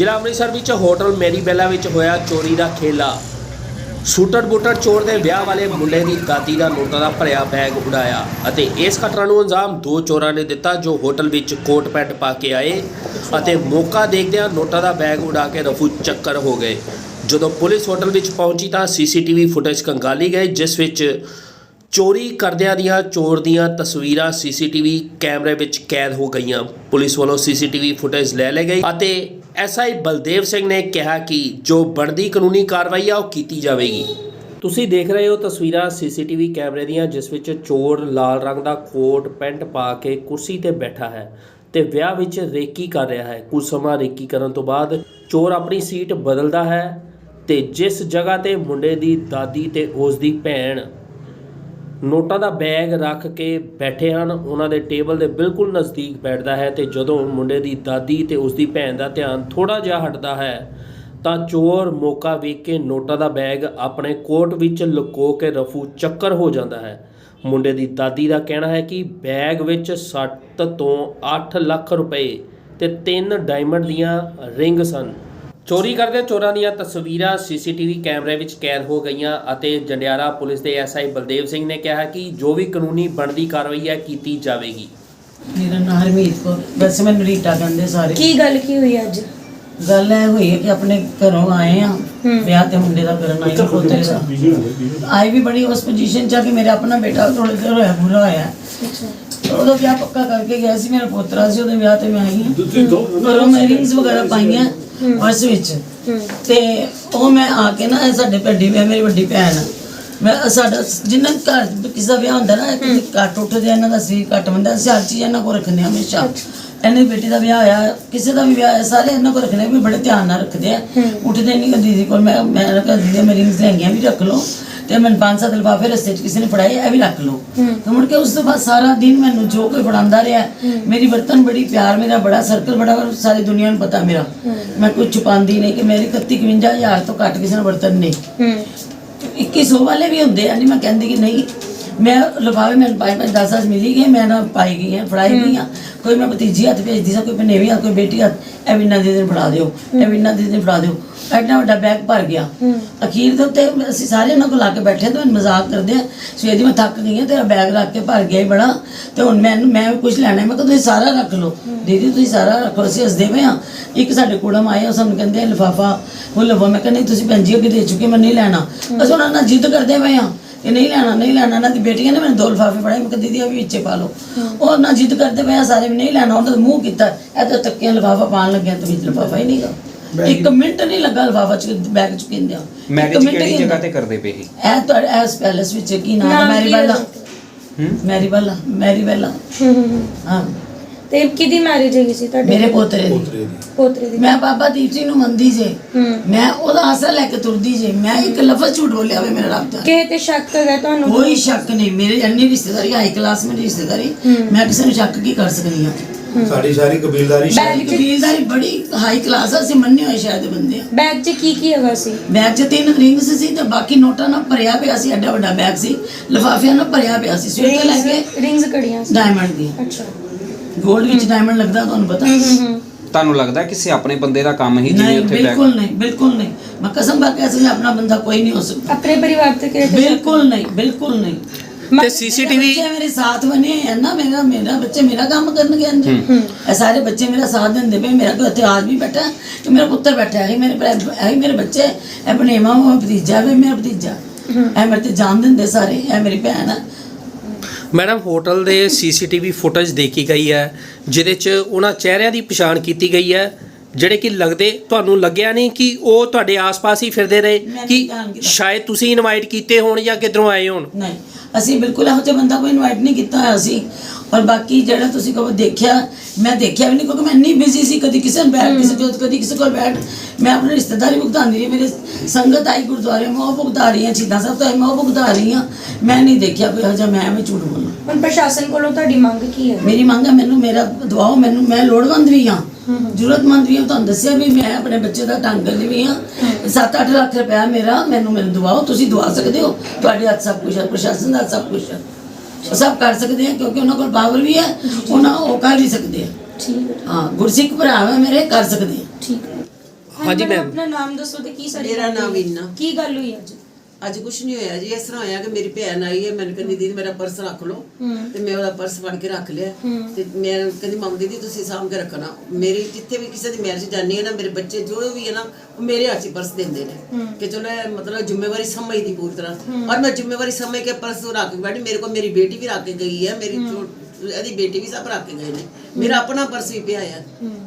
ਜ਼ਿਲ੍ਹਾ ਅੰਮ੍ਰਿਤਸਰ ਵਿੱਚ hotel Mary ਬੈਲਾ ਵਿੱਚ ਹੋਇਆ ਚੋਰੀ ਦਾ ਖੇਲਾ। ਸੂਟਰ ਬੂਟਰ ਚੋਰ ਦੇ ਵਿਆਹ ਵਾਲੇ ਮੁੰਡੇ ਦੀ ਦਾਦੀ ਦਾ ਨੋਟਾਂ ਦਾ ਭਰਿਆ ਬੈਗ ਉਡਾਇਆ ਅਤੇ ਇਸ ਘਟਨਾ ਨੂੰ ਅੰਜਾਮ ਦੋ ਚੋਰਾਂ ਨੇ ਦਿੱਤਾ ਜੋ ਹੋਟਲ ਵਿੱਚ ਕੋਟ ਪੈਂਟ ਪਾ ਕੇ ਆਏ ਅਤੇ ਮੌਕਾ ਦੇਖਦਿਆਂ ਨੋਟਾਂ ਦਾ ਬੈਗ ਉਡਾ ਕੇ ਰਫੂ ਚੱਕਰ ਹੋ ਗਏ। ਜਦੋਂ ਪੁਲਿਸ ਹੋਟਲ ਵਿੱਚ ਪਹੁੰਚੀ ਤਾਂ ਸੀਸੀਟੀਵੀ ਫੁਟੇਜ ਕੰਗਾਲੀ ਗਏ ਜਿਸ ਵਿੱਚ ਚੋਰੀ ਕਰਦਿਆਂ ਦੀਆਂ ਚੋਰ ਦੀਆਂ ਤਸਵੀਰਾਂ ਸੀਸੀਟੀਵੀ ਕੈਮਰੇ ਵਿੱਚ ਕੈਦ ਹੋ ਗਈਆਂ। ਪੁਲਿਸ ਵੱਲੋਂ ਸੀਸੀਟੀਵੀ ਫੁਟੇਜ ਲੈ ਲਏ ਗਈ ਅਤੇ ਐਸਆਈ ਬਲਦੇਵ ਸਿੰਘ ਨੇ ਕਿਹਾ ਕਿ ਜੋ ਬਣਦੀ ਕਾਨੂੰਨੀ ਕਾਰਵਾਈ ਆ, ਉਹ ਕੀਤੀ ਜਾਵੇਗੀ। ਤੁਸੀਂ ਦੇਖ ਰਹੇ ਹੋ ਤਸਵੀਰਾਂ ਸੀਸੀਟੀਵੀ ਕੈਮਰੇ ਦੀਆਂ, ਜਿਸ ਵਿੱਚ ਚੋਰ ਲਾਲ ਰੰਗ ਦਾ ਕੋਟ, ਪੈਂਟ ਪਾ ਕੇ ਕੁਰਸੀ ਤੇ ਬੈਠਾ ਹੈ ਤੇ ਵਿਆਹ ਵਿੱਚ ਰੇਕੀ ਕਰ ਰਿਹਾ ਹੈ। ਕੁਝ ਸਮਾਂ ਰੇਕੀ ਕਰਨ ਤੋਂ ਬਾਅਦ ਚੋਰ ਆਪਣੀ ਸੀਟ ਬਦਲਦਾ ਹੈ ਤੇ ਜਿਸ ਜਗ੍ਹਾ ਤੇ ਮੁੰਡੇ ਦੀ ਦਾਦੀ ਤੇ ਉਸ ਦੀ ਭੈਣ ਨੋਟਾਂ ਦਾ ਬੈਗ ਰੱਖ ਕੇ ਬੈਠੇ ਹਨ। ਉਹਨਾਂ ਦੇ ਟੇਬਲ ਦੇ ਬਿਲਕੁਲ ਨਜ਼ਦੀਕ ਬੈਠਦਾ ਹੈ ਤੇ ਜਦੋਂ ਮੁੰਡੇ ਦੀ ਦਾਦੀ ਤੇ ਉਸ ਦੀ ਭੈਣ ਦਾ ਧਿਆਨ ਥੋੜਾ ਜਿਹਾ ਹਟਦਾ ਹੈ, ਤਾਂ ਚੋਰ ਮੌਕਾ ਵੇਖ ਕੇ ਨੋਟਾਂ ਦਾ ਬੈਗ ਆਪਣੇ ਕੋਟ ਵਿੱਚ ਲੁਕੋ ਕੇ ਰਫੂ ਚੱਕਰ ਹੋ ਜਾਂਦਾ ਹੈ। ਮੁੰਡੇ ਦੀ ਦਾਦੀ ਦਾ ਕਹਿਣਾ ਹੈ ਕਿ ਬੈਗ ਵਿੱਚ 7 ਤੋਂ 8 ਲੱਖ ਰੁਪਏ ਤੇ ਤਿੰਨ ਡਾਇਮੰਡ ਦੀਆਂ ਰਿੰਗ ਸਨ ਚੋਰੀ ਕਰਦੇ ਚੋਰਾਂ ਦੀਆਂ ਤਸਵੀਰਾਂ ਸੀਸੀਟੀਵੀ ਕੈਮਰੇ ਵਿੱਚ ਕੈਦ ਹੋ ਗਈਆਂ ਅਤੇ ਜੰਡਿਆਲਾ ਪੁਲਿਸ ਦੇ ਐਸਆਈ ਬਲਦੇਵ ਸਿੰਘ ਨੇ ਕਿਹਾ ਕਿ ਜੋ ਵੀ ਕਾਨੂੰਨੀ ਬਣਦੀ ਕਾਰਵਾਈ ਹੈ ਕੀਤੀ ਜਾਵੇਗੀ। ਮੇਰਾ ਨਾਮ ਹਰਮੀਤ ਕੌਰ। ਵੈਸੇ ਮੈਨੂੰ ਰੀਟਾ ਕਹਿੰਦੇ ਸਾਰੇ। ਕੀ ਗੱਲ ਕੀ ਹੋਈ ਅੱਜ? ਗੱਲ ਇਹ ਹੋਈ ਹੈ ਕਿ ਆਪਣੇ ਘਰੋਂ ਆਏ ਆ ਵਿਆਹ ਤੇ ਮੁੰਡੇ ਦਾ ਕਰਨ ਆਏ ਪੋਤੇ ਦਾ। ਆਈ ਵੀ ਬੜੀ ਉਸ ਪੋਜੀਸ਼ਨ ਚ ਆ ਕਿ ਮੇਰਾ ਆਪਣਾ ਬੇਟਾ ਥੋੜਾ ਜਿਹਾ ਹੋਇਆ ਬੁਰਾ ਹੋਇਆ। ਉਹਦਾ ਵਿਆਹ ਪੱਕਾ ਕਰਕੇ ਗਿਆ ਸੀ ਮੇਰਾ ਪੋਤਰਾ ਸੀ ਉਹਦੇ ਵਿਆਹ ਤੇ ਮੈਂ ਆਈ ਹਾਂ। ਘਰੋਂ ਮੈਂ ਰਿੰਗਸ ਵਗੈਰਾ ਪਾਈਆਂ। ਉਸ ਵਿੱਚ। ਤੇ ਉਹ ਮੈਂ ਆ ਕੇ ਨਾ ਸਾਡੇ ਭੱਡੀ ਵੀ ਮੇਰੀ ਵੱਡੀ ਭੈਣ ਆ। ਮੈਂ ਸਾਡਾ ਜਿੰਨਾ ਘਰ ਕਿਸੇ ਦਾ ਵਿਆਹ ਹੁੰਦਾ ਨਾ ਕਿਸੇ ਕੱਟ ਉੱਠਦੇ ਇਹਨਾਂ ਦਾ ਸੀ ਕੱਟ ਬੰਦਾ ਅਸੀਂ ਹਰ ਚੀਜ਼ ਇਹਨਾਂ ਕੋਲ ਰੱਖਦੇ ਆ ਹਮੇਸ਼ਾ। ਇਹਨੇ ਬੇਟੀ ਦਾ ਵਿਆਹ ਹੋਇਆ ਕਿਸੇ ਦਾ ਵੀ ਵਿਆਹ ਹੋਇਆ ਸਾਰੇ ਇਹਨਾਂ ਕੋਲ ਰੱਖਣੇ ਵੀ ਬੜੇ ਧਿਆਨ ਨਾਲ ਰੱਖਦੇ ਆ। ਉੱਠਦੇ ਨਹੀਂ ਕਦੀ ਦੀਦੀ ਕੋਲ ਮੈਂ ਮੈਂ ਕਿਹਾ ਦੀਦੀ ਮੇਰੀ ਰਿੰਗਸ ਵੀ ਰੱਖ ਲਓ। ਤੇ ਮੈਨੂੰ ਪੰਜ ਸੱਤ ਲਿਫਾਫੇ ਰਸਤੇ 'ਚ ਕਿਸੇ ਨੇ ਫੜਾਏ ਇਹ ਵੀ ਰੱਖ ਲਓ। ਤੇ ਮੁੜ ਕੇ ਉਸ ਤੋਂ ਬਾਅਦ ਸਾਰਾ ਦਿਨ ਮੈਨੂੰ ਜੋ ਕੋਈ ਫੜਾਉਂਦਾ ਰਿਹਾ ਮੇਰੀ ਬਰਤਨ ਬੜੀ ਪਿਆਰ ਮੇਰਾ ਬੜਾ ਸਰਕਲ ਬੜਾ ਸਾਰੀ ਦੁਨੀਆ ਨੂੰ ਪਤਾ ਮੇਰਾ। ਮੈਂ ਕੁਝ ਛੁਪਾਉਂਦੀ ਨਹੀਂ ਕਿ ਮੇਰੀ 31 51 ਹਜ਼ਾਰ ਤੋਂ ਘੱਟ ਕਿਸੇ ਨਾਲ ਬਰਤਨ ਨਹੀਂ ਹੂੰ। 2100 ਵਾਲੇ ਵੀ ਹੁੰਦੇ ਆ ਨਹੀਂ ਮੈਂ ਕਹਿੰਦੀ ਕਿ ਨਹੀਂ ਮੈਂ ਲਿਫਾਫੇ ਮੈਨੂੰ ਪਾਈ ਪਾਈ 10 10 ਮਿਲੀ ਗਏ ਮੈਂ ਨਾ ਪਾਈ ਗਈ ਆ ਫੜਾਈ ਗਈ ਆ। ਕੋਈ ਮੈਂ ਭਤੀਜੀ ਹੱਥ ਭੇਜਦੀ ਸਾਂ ਕੋਈ ਪਨੇਵੀ ਹੱਥ ਕੋਈ ਬੇਟੀ ਹੱਥ ਇਹ ਵੀ ਨਾ ਦੇ ਦੇ ਫੜਾ ਦਿਓ ਇਹ ਵੀ ਨਾ ਦੇ ਦੇ ਫੜਾ ਦਿਓ। ਐਡਾ ਵੱਡਾ ਬੈਗ ਭਰ ਗਿਆ। ਅਖੀਰ ਦੇ ਉੱਤੇ ਅਸੀਂ ਸਾਰੇ ਉਹਨਾਂ ਕੋਲ ਲਾ ਕੇ ਬੈਠੇ ਤੇ ਮਜ਼ਾਕ ਕਰਦੇ ਆ। ਸਵੇਰ ਦੀ ਮੈਂ ਥੱਕ ਗਈ ਆ ਤੇਰਾ ਬੈਗ ਰੱਖ ਕੇ ਭਰ ਗਿਆ ਹੀ ਬੜਾ। ਤੇ ਹੁਣ ਮੈਂ ਮੈਂ ਕੁਝ ਲੈਣਾ ਮੈਂ ਕਿਹਾ ਤੁਸੀਂ ਸਾਰਾ ਰੱਖ ਲਓ। ਦੀਦੀ ਤੁਸੀਂ ਸਾਰਾ ਰੱਖੋ ਅਸੀਂ ਹੱਸਦੇ ਪਏ ਆ। ਇੱਕ ਸਾਡੇ ਕੁੜਮ ਆਏ ਉਹ ਸਾਨੂੰ ਕਹਿੰਦੇ ਲਿਫਾਫਾ ਉਹ ਲਵੋ ਮੈਂ ਕਹਿੰਦਾ ਤੁਸੀਂ ਭੈਣ ਜੀ ਅੱਗੇ ਦੇ ਚੁੱਕੇ ਮੈਂ ਨਹੀਂ ਲੈਣਾ। ਅਸੀਂ ਉਹਨਾਂ ਨਾਲ ਜਿੱਦ ਕਰਦੇ ਪਏ ਆ। ਇਹ ਨਹੀਂ ਲੈਣਾ ਨਹੀਂ ਲੈਣਾ ਇਹਨਾਂ ਦੀ ਬੇਟੀਆਂ ਨੇ ਮੈਨੂੰ ਦੋ ਲਿਫਾਫੇ ਫੜਾਏ ਮੈਂ ਕਿਹਾ ਦੀਦੀ ਇਹ ਵੀ ਵਿੱਚੇ ਪਾ ਲਓ। ਉਹ ਨਾ ਜਿੱਦ ਕਰਦੇ ਪਏ ਆ ਸਾਰੇ ਵੀ ਨਹੀਂ ਲੈਣਾ ਉਹਨਾਂ ਦਾ ਮੂੰਹ ਕੀਤਾ। ਇਹ ਤਾਂ ਤੱਕੀਆਂ ਲਿਫਾਫਾ ਪਾਣ ਲੱਗਿਆ ਤੇ ਵਿੱਚ ਲਿਫਾਫਾ ਹੀ ਨਹੀਂਗਾ। ਇੱਕ ਮਿੰਟ ਨਹੀਂ ਲੱਗਾ ਲਿਫਾਫਾ ਚ ਬੈਗ ਚ ਕਿੰਦੇ ਆ ਮੈਰਿਜ ਕਿਹੜੀ ਜਗ੍ਹਾ ਤੇ ਕਰਦੇ ਪਏ ਇਹ? ਤੁਹਾਡੇ ਇਸ ਪੈਲੇਸ ਵਿੱਚ ਕੀ ਨਾਮ ਮੈਰੀ ਬੈਲਾ ਹੂੰ? Mary Bella Mary Bella. ਹਾਂ। ਤੇ ਕਿਹਦੀ ਮੈਰਿਜ ਹੈਗੀ ਸੀ ਤੁਹਾਡੇ ਮੇਰੇ ਪੋਤਰੇ ਦੀ। ਪੋਤਰੇ ਦੀ। ਮੈਂ ਬਾਬਾ ਦੀਪ ਸਿੰਘ ਨੂੰ ਮੰਨਦੀ ਜੇ। ਹੂੰ। ਮੈਂ ਉਹਦਾ ਆਸਰਾ ਲੈ ਕੇ ਤੁਰਦੀ ਜੇ। ਮੈਂ ਇੱਕ ਲਫ਼ਜ਼ ਝੂਠ ਬੋਲਿਆ ਵੇ ਮੇਰਾ ਰੱਬ ਦਾ। ਕਿਹ ਤੇ ਸ਼ੱਕ ਹੈਗਾ ਤੁਹਾਨੂੰ? ਕੋਈ ਸ਼ੱਕ ਨਹੀਂ। ਮੇਰੇ ਇੰਨੀ ਰਿਸ਼ਤੇਦਾਰੀ ਹਾਈ ਕਲਾਸ ਮੇਰੀ ਰਿਸ਼ਤੇਦਾਰੀ ਮੈਂ ਕਿਸੇ ਨੂੰ ਸ਼ੱਕ ਕੀ ਕਰ ਸਕਦੀ ਹਾਂ? ਸਾਡੀ ਸਾਰੀ ਕਬੀਲਦਾਰੀ ਬੈਗ ਸਾਡੀ ਕਬੀਲਦਾਰੀ ਬੜੀ ਹਾਈ ਕਲਾਸ ਆ। ਅਸੀਂ ਮੰਨੇ ਹੋਏ ਸ਼ਾਇਦ ਬੰਦੇ ਆ। ਬੈਗ 'ਚ ਕੀ ਕੀ ਹੈਗਾ ਸੀ? ਬੈਗ 'ਚ ਤਿੰਨ ਰਿੰਗਸ ਸੀ ਤੇ ਬਾਕੀ ਨੋਟਾਂ ਨਾਲ ਭਰਿਆ ਪਿਆ ਸੀ। ਐਡਾ ਵੱਡਾ ਬੈਗ ਸੀ। ਲਿਫਾਫਿਆਂ ਨਾਲ ਭਰਿਆ ਪਿਆ ਸੀ। ਸਵੇਰ ਤੋਂ ਲੈ ਕੇ ਰਿੰਗਸ ਕੜੀਆਂ ਸੀ। ਡਾਇਮੰਡ ਦੀ। ਅੱਛਾ। 골ਡ ਵਿੱਚ ਡਾਇਮੰਡ ਲੱਗਦਾ ਤੁਹਾਨੂੰ ਪਤਾ। ਹੂੰ ਹੂੰ ਹੂੰ। ਤੁਹਾਨੂੰ ਲੱਗਦਾ ਕਿਸੇ ਆਪਣੇ ਬੰਦੇ ਦਾ ਕੰਮ ਹੀ ਜਿਵੇਂ ਨਹੀਂ ਉੱਥੇ ਬੈਗ ਬਿਲਕੁਲ ਨਹੀਂ ਬਿਲਕੁਲ ਨਹੀਂ। ਮੈਂ ਕਸਮ ਖਾ ਕੇ ਅਸਲ ਆਪਣਾ ਬੰਦਾ ਕੋਈ ਨਹੀਂ ਹੋ ਸਕਦਾ। ਆਪਣੇ ਪਰਿਵਾਰ ਤੇ ਕਿਹੜੇ ਤੇ ਬਿਲਕੁਲ ਨਹੀਂ ਬਿਲਕੁਲ ਨਹੀਂ। ਤੇ ਸੀਸੀਟੀਵੀ ਬੱਚੇ ਮੇਰੇ ਸਾਥ ਬਣੇ ਹੈ ਨਾ ਮੇਰਾ ਮੇਰਾ ਬੱਚੇ ਮੇਰਾ ਕੰਮ ਕਰਨਗੇ ਅੰਜ ਇਹ ਸਾਰੇ ਬੱਚੇ ਮੇਰਾ ਸਾਥ ਦਿੰਦੇ ਪਏ ਮੇਰਾ ਕੋਈ ਇੱਥੇ ਆਦਮੀ ਬੈਠਾ ਹੈ ਤੇ ਮੇਰਾ ਪੁੱਤਰ ਬੈਠਾ ਹੈ ਇਹ ਮੇਰੇ ਭਰਾ- ਇਹ ਮੇਰੇ ਬੱਚੇ ਇਹ ਆਪਣੇ ਮਾਂ ਉਹ ਭਤੀਜਾ ਵੀ ਮੇਰਾ ਭਤੀਜਾ। ਇਹ ਮੇਰੇ ਤੇ ਜਾਣ ਦਿੰਦੇ ਸਾਰੇ ਇਹ ਮੇਰੀ ਭੈਣ ਹੈ ਮੈਡਮ, ਹੋਟਲ ਦੇ ਸੀਸੀਟੀਵੀ ਫੁਟੇਜ ਦੇਖੀ ਗਈ ਹੈ, ਜਿਹਦੇ 'ਚ ਉਹਨਾਂ ਚਿਹਰਿਆਂ ਦੀ ਪਛਾਣ ਕੀਤੀ ਗਈ ਹੈ। ਜਿਹੜੇ ਕਿ ਲੱਗਦੇ ਤੁਹਾਨੂੰ ਲੱਗਿਆ ਨਹੀਂ ਕਿ ਉਹ ਤੁਹਾਡੇ ਆਸ-ਪਾਸ ਹੀ ਫਿਰਦੇ ਰਹੇ ਕਿ। ਸ਼ਾਇਦ ਤੁਸੀਂ ਇਨਵਾਈਟ ਕੀਤੇ ਹੋਣ ਜਾਂ ਕਿਧਰੋਂ ਆਏ ਹੋਣ? ਨਹੀਂ ਅਸੀਂ ਬਿਲਕੁਲ ਇਹੋ ਜਿਹਾ ਬੰਦਾ ਕੋਈ ਇਨਵਾਈਟ ਨਹੀਂ ਕੀਤਾ ਹੋਇਆ ਸੀ। ਔਰ ਬਾਕੀ ਜਿਹੜਾ ਤੁਸੀਂ ਕਹੋ ਦੇਖਿਆ ਮੈਂ ਦੇਖਿਆ ਵੀ ਨਹੀਂ ਕਿਉਂਕਿ ਮੈਂ ਇੰਨੀ ਬਿਜ਼ੀ ਸੀ ਕਦੀ ਕਿਸੇ ਨੂੰ ਬੈਠ ਕਿਸੇ ਕੋਲ ਕਦੀ ਕਿਸੇ ਕੋਲ ਬੈਠ ਮੈਂ ਆਪਣੀ ਰਿਸ਼ਤੇਦਾਰੀ ਭੁਗਤਾਉਂਦੀ ਰਹੀ ਮੇਰੇ ਸੰਗਤ ਆਈ ਗੁਰਦੁਆਰੇ ਮੈਂ ਉਹ ਭੁਗਤਾ ਰਹੀ ਹਾਂ ਚੀਜ਼ਾਂ ਸਭ ਤੋਂ ਮੈਂ ਉਹ ਭੁਗਤਾ ਰਹੀ ਹਾਂ। ਮੈਂ ਨਹੀਂ ਦੇਖਿਆ ਕੋਈ ਇਹੋ ਜਿਹਾ ਮੈਂ ਐਵੇਂ ਝੂਠ ਬੋਲਾਂ। ਹੁਣ ਪ੍ਰਸ਼ਾਸਨ ਕੋਲੋਂ ਤੁਹਾਡੀ ਮੰਗ ਕੀ ਹੈ? ਮੇਰੀ ਮੰਗ ਹੈ ਮੈਨੂੰ ਮੇਰਾ ਦਵਾਓ ਮੈਨੂੰ ਮੈਂ ਲੋੜਵੰਦ ਵੀ ਹਾਂ। ਜ਼ਰੂਰਤਮੰਦ ਵੀ ਹਾਂ ਤੁਹਾਨੂੰ ਦੱਸਿਆ ਵੀ ਮੈਂ ਆਪਣੇ ਬੱਚੇ ਦਾ ਢੰਗ ਕਰਦੀ ਵੀ ਹਾਂ। 7-8 ਲੱਖ ਰੁਪਇਆ ਮੇਰਾ ਮੈਨੂੰ ਮੈਨੂੰ ਦਵਾਓ ਤੁਸੀਂ ਦਵਾ ਸਕਦੇ ਹੋ। ਤੁਹਾਡੇ ਹੱਥ ਸਭ ਕੁਝ ਹੈ ਪ੍ਰਸ਼ਾਸਨ ਦਾ ਸਭ ਕੁਝ ਹੈ। ਸਭ ਕਰ ਸਕਦੇ ਆ ਕਿਉਂਕਿ ਉਹਨਾਂ ਕੋਲ ਪਾਵਰ ਵੀ ਹੈ ਉਹਨਾਂ ਉਹ ਕਰ ਵੀ ਸਕਦੇ ਆ ਠੀਕ ਹੈ। ਹਾਂ ਗੁਰਸਿੱਖ ਭਰਾ ਹੈ ਮੇਰੇ ਕਰ ਸਕਦੇ ਆ ਠੀਕ ਹੈ। ਹਾਂਜੀ ਮੈਮ ਆਪਣਾ ਨਾਮ ਦੱਸੋ ਤੇ ਕੀ ਸਾਰੀ ਮੇਰਾ ਗੱਲ ਨਾਮ ਹੋਈ? ਇੰਨਾ। ਕੀ ਗੱਲ ਹੋਈ ਅੱਜ? ਅੱਜ ਕੁਛ ਨਹੀਂ ਹੋਇਆ ਜੀ ਇਸ ਤਰ੍ਹਾਂ ਹੋਇਆ ਕਿ ਮੇਰੀ ਭੈਣ ਆਈ ਹੈ ਮੈਨੂੰ ਕਹਿੰਦੀ ਦੀਦੀ ਮੇਰਾ ਪਰਸ ਰੱਖ ਲਓ ਤੇ ਮੈਂ ਉਹਦਾ ਪਰਸ ਫੜ ਕੇ ਰੱਖ ਲਿਆ ਤੇ ਮੈਂ ਕਹਿੰਦੀ ਮੰਮ ਦੀਦੀ ਤੁਸੀਂ ਸਾਂਭ ਕੇ ਰੱਖਣਾ। ਮੇਰੀ ਜਿੱਥੇ ਵੀ ਕਿਸੇ ਦੀ ਮੈਰਿਜ ਜਾਂਦੀ ਹੈ ਨਾ ਮੇਰੇ ਬੱਚੇ ਜੋ ਵੀ ਹੈ ਨਾ ਉਹ ਮੇਰੇ ਹੱਥ 'ਚ ਪਰਸ ਦਿੰਦੇ ਨੇ ਕਿ ਚਲੋ ਮਤਲਬ ਜ਼ਿੰਮੇਵਾਰੀ ਸਮਝਦੀ ਪੂਰੀ ਤਰ੍ਹਾਂ। ਔਰ ਮੈਂ ਜ਼ਿੰਮੇਵਾਰੀ ਸਮਝ ਕੇ ਪਰਸ ਰੱਖ ਕੇ ਬੈਠੀ ਮੇਰੇ ਕੋਲ ਮੇਰੀ ਬੇਟੀ ਵੀ ਰੱਖ ਕੇ ਗਈ ਹੈ ਮੇਰੀ ਇਹਦੀ ਬੇਟੀ ਵੀ ਸਭ ਰੱਖ ਕੇ ਗਏ ਨੇ। ਮੇਰਾ ਆਪਣਾ ਪਰਸ ਵੀ ਪਿਆ ਆ।